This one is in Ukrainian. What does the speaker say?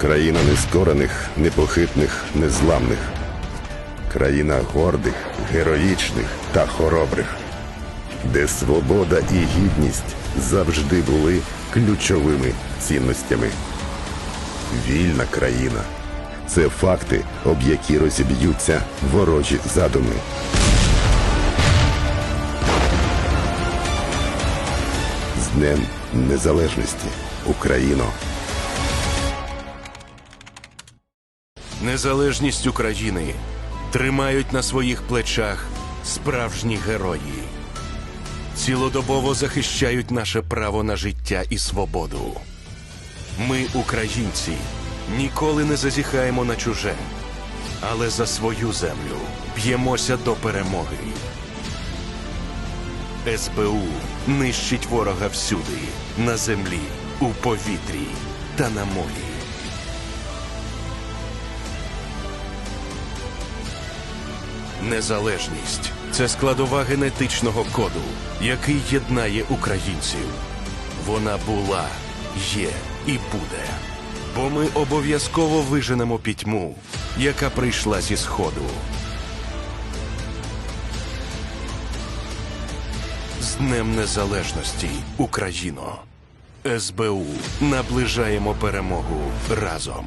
Країна нескорених, непохитних, незламних. Країна гордих, героїчних та хоробрих, де свобода і гідність завжди були ключовими цінностями. Вільна країна це факти, об які розіб'ються ворожі задуми. З Днем Незалежності, Україно! Незалежність України тримають на своїх плечах справжні герої. Цілодобово захищають наше право на життя і свободу. Ми, українці, ніколи не зазіхаємо на чуже, але за свою землю б'ємося до перемоги. СБУ нищить ворога всюди, на землі, у повітрі та на морі. Незалежність це складова генетичного коду, який єднає українців. Вона була, є і буде. Бо ми обов'язково виженемо пітьму, яка прийшла зі сходу. З Днем Незалежності, Україно! СБУ наближаємо перемогу разом.